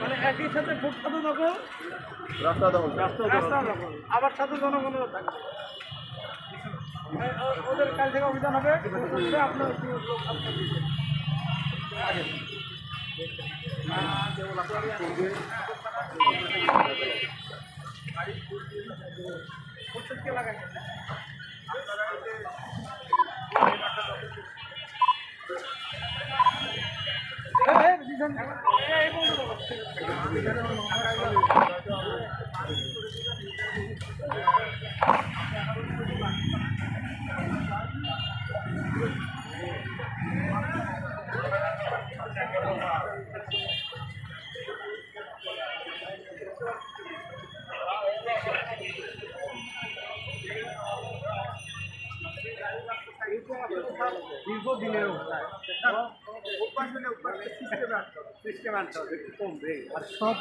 মানে একই সাথে ফুটপাতও দখল রাস্তা দখল। রাস্তা দখল আবার সাথে জনগণেরও থাকবে ওদের কাল থেকে অভিযান হবে আপনার দীর্ঘদিনের অভ্যাস। হলে অভ্যাস সিস্টেম আনতে হবে। একটু কমবে আর সব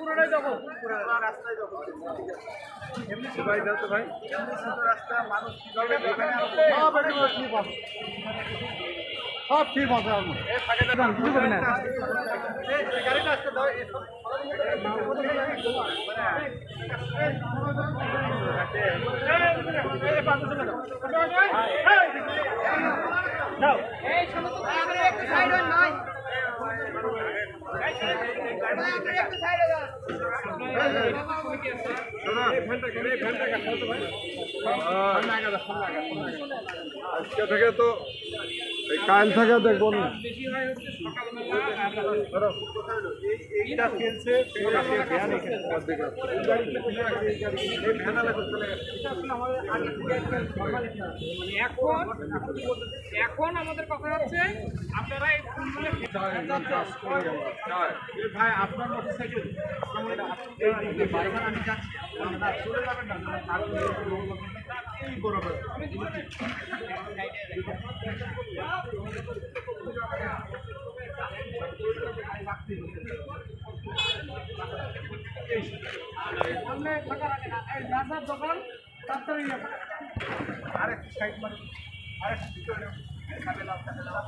পুরোটাই দখল পুরো রাস্তায় দখল এমনি ভাই দাও তো ভাই এমনি ছোট রাস্তা মানুষ সব ঠিক আছে গাড়িটা আসতে দাও আজকে থেকে তো এই কাল থেকে দেখব না এইটা ফেলছে ফেলে সে ভ্যান এখানে আমাদের। মানে কথা হচ্ছে আপনারা এই ফুলগুলো এই ভাই আপনার মোটরসাইকেল আমি যাচ্ছি না চলে যাবেন না আর এই বরাবর সামনে ফাঁকা রাখে না এই রাজার দোকান তাড়াতাড়ি যাবে আরেক সাইড মানে আরেক ভিতরে কাটে লাভ কাটে লাভ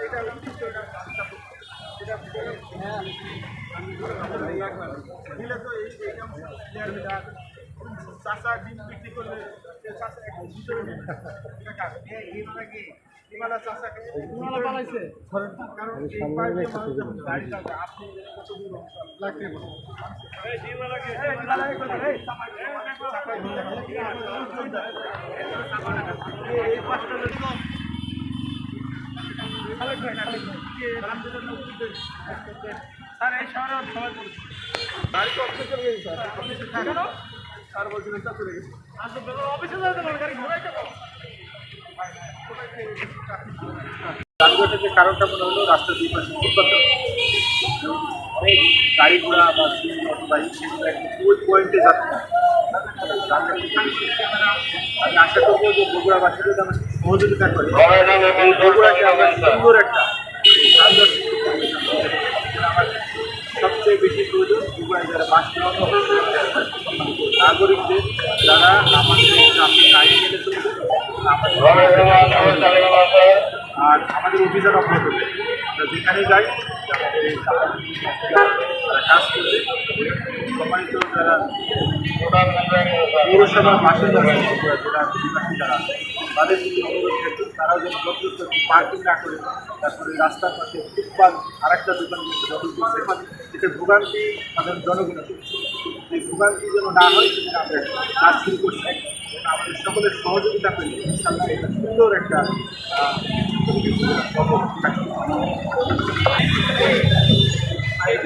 এটা এটা ভিতরে দিলে তো এই এটা কাজ কি স্যার এই শহরে সবাই গাড়ি তো অফিসে চলে গেছে স্যার আসলে অফিসে যেতে পারে গাড়ি ঘোরাই যাব যানজটের যে কারণটা মনে হলো, রাস্তার দুই পাশে ফুটপাত অনেক গাড়ি ঘোড়া বা বাইক পয়েন্টে যাচ্ছে। আমি আশা করব যে বগুড়াবাসী যদি আমার সহযোগিতা করে। বগুড়াকে আমরা সুন্দর একটা যানজট সবচেয়ে বেশি প্রয়োজন বগুড়ায় যারা বাস নাগরিকদের, যারা আমাদের ট্রাফিক আইন মেনে আর আমাদের অভিযান অব্যাহত। আমরা যেখানে যাই, আমাদের কাজ করবে সম্মানিত যারা পৌরসভার বাসিন্দা তাদের যদি তারাও যেন যথেষ্ট পার্কিং না করে, তারপরে রাস্তার পাশে ফুটপাত আর একটা দোকান দখল করছে। এতে ভোগান্তি সাধারণ জনগণের এই ভোগান্তি যেন না হয় সেটা আমরা কাজ শুরু করছি। আমাদের সকলের সহযোগিতা পেলে ইনশাল্লাহ এটা সুন্দর একটা। এই